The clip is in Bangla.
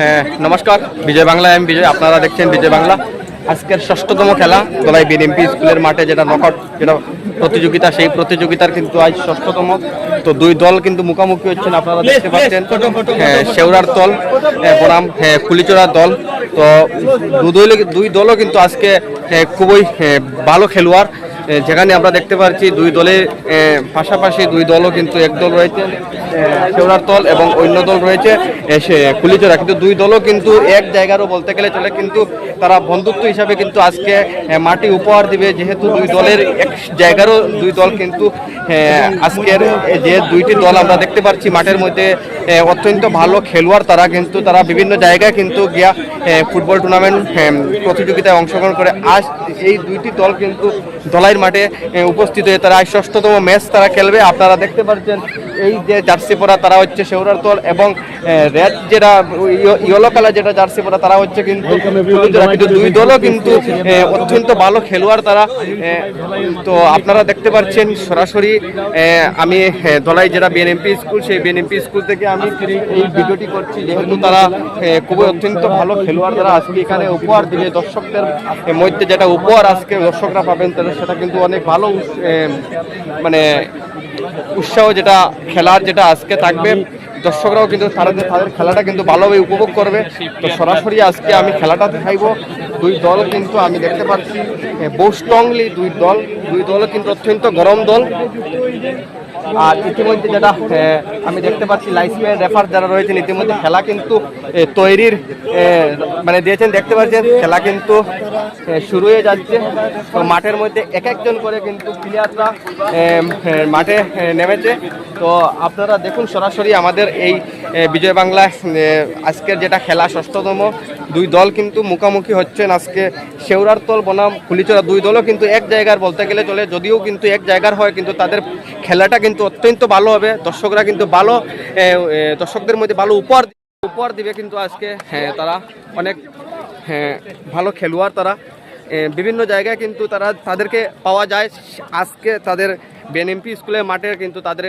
হ্যাঁ নমস্কার। বিজয় বাংলা আমি বিজয়। আপনারা দেখছেন বিজয় বাংলা। আজকের ষষ্ঠতম খেলা দলাই বিএনপি স্কুলের মাঠে যেটা নকআউট যেটা প্রতিযোগিতা সেই প্রতিযোগিতার কিন্তু আজ ষষ্ঠতম। তো দুই দল কিন্তু মুখোমুখি হচ্ছেন আপনারা দেখতে পাচ্ছেন। হ্যাঁ, শেওড়ার দল হ্যাঁ, বনাম হ্যাঁ, কুলিচড়ার দল। তো দু- দুই দুই দলও কিন্তু আজকে হ্যাঁ, খুবই হ্যাঁ, ভালো খেলোয়াড়। যেখানে আমরা দেখতে পাচ্ছি দুই দলে পাশাপাশি দুই দলও কিন্তু এক দল রয়েছে শেওড়ার দল এবং অন্য দল রয়েছে সে, কুলিচরা। কিন্তু দুই দলও কিন্তু এক জায়গারও বলতে গেলে চলে, কিন্তু তারা বন্ধুত্ব হিসাবে কিন্তু আজকে মাটি উপহার দিবে, যেহেতু দুই দলের এক জায়গারও দুই দল কিন্তু আজকের যে দুইটি দল আমরা দেখতে পাচ্ছি মাঠের মধ্যে অত্যন্ত ভালো খেলোয়াড়। তারা কিন্তু, তারা বিভিন্ন জায়গায় কিন্তু গিয়া ফুটবল টুর্নামেন্ট প্রতিযোগিতায় অংশগ্রহণ করে। আজ এই দুইটি দল কিন্তু দলাইয়ের মাঠে উপস্থিত হয়ে তারা ষষ্ঠতম ম্যাচ তারা খেলবে। আপনারা দেখতে পাচ্ছেন এই যে জার্সি পরা তারা হচ্ছে শেওরার দল এবং রেড যেটা ইয়েলো কালার যেটা জার্সি পরা তারা হচ্ছে কিন্তু কিন্তু দুই দলও কিন্তু অত্যন্ত ভালো খেলোয়াড় তারা তো আপনারা দেখতে পাচ্ছেন সরাসরি আমি দলাই যেটা বিএনএমপি স্কুল, সেই বিএনএমপি স্কুল থেকে আমি এই ভিডিওটি করছি। যেহেতু তারা খুবই অত্যন্ত ভালো খেলোয়াড় তারা আজকে এখানে উপহার দিলে দর্শকদের মধ্যে যেটা উপহার আজকে দর্শকরা পাবেন তাদের, সেটা কিন্তু অনেক ভালো মানে উৎসাহ যেটা, খেলার যেটা আজকে থাকবে, দর্শকরাও কিন্তু তারা তাদের খেলাটা কিন্তু ভালোভাবে উপভোগ করবে। তো সরাসরি আজকে আমি খেলাটা দেখাইবো। দুই দল কিন্তু আমি দেখতে পাচ্ছি বহু স্ট্রংলি দুই দল দুই দল কিন্তু অত্যন্ত গরম দল। আর ইতিমধ্যে যেটা আমি দেখতে পাচ্ছি লাইসম্যান রেফার যারা রয়েছেন, ইতিমধ্যে খেলা কিন্তু তৈরির মানে দিয়েছেন, দেখতে পাচ্ছেন, খেলা কিন্তু শুরু হয়ে যাচ্ছে। তো মাঠের মধ্যে এক একজন করে কিন্তু প্লেয়াররা মাঠে নেমেছে। তো আপনারা দেখুন সরাসরি আমাদের এই বিজয় বাংলা আজকের যেটা খেলা, ষষ্ঠতম দুই দল কিন্তু মুখোমুখি হচ্ছেন। আজকে শেওরার তল বনাম ফুলিচড়া দুই দলও কিন্তু এক জায়গার বলতে গেলে চলে, যদিও কিন্তু এক জায়গার হয়, কিন্তু তাদের খেলাটা কিন্তু অত্যন্ত ভালো হবে। দর্শকরা কিন্তু ভালো দর্শকদের মধ্যে ভালো উপহার উপহার দিবে কিন্তু আজকে। হ্যাঁ তারা অনেক হ্যাঁ ভালো খেলোয়াড় তারা। বিভিন্ন জায়গায় কিন্তু তারা তাদেরকে পাওয়া যায়। আজকে তাদের বিএনএমপি স্কুলের মাঠে কিন্তু তাদের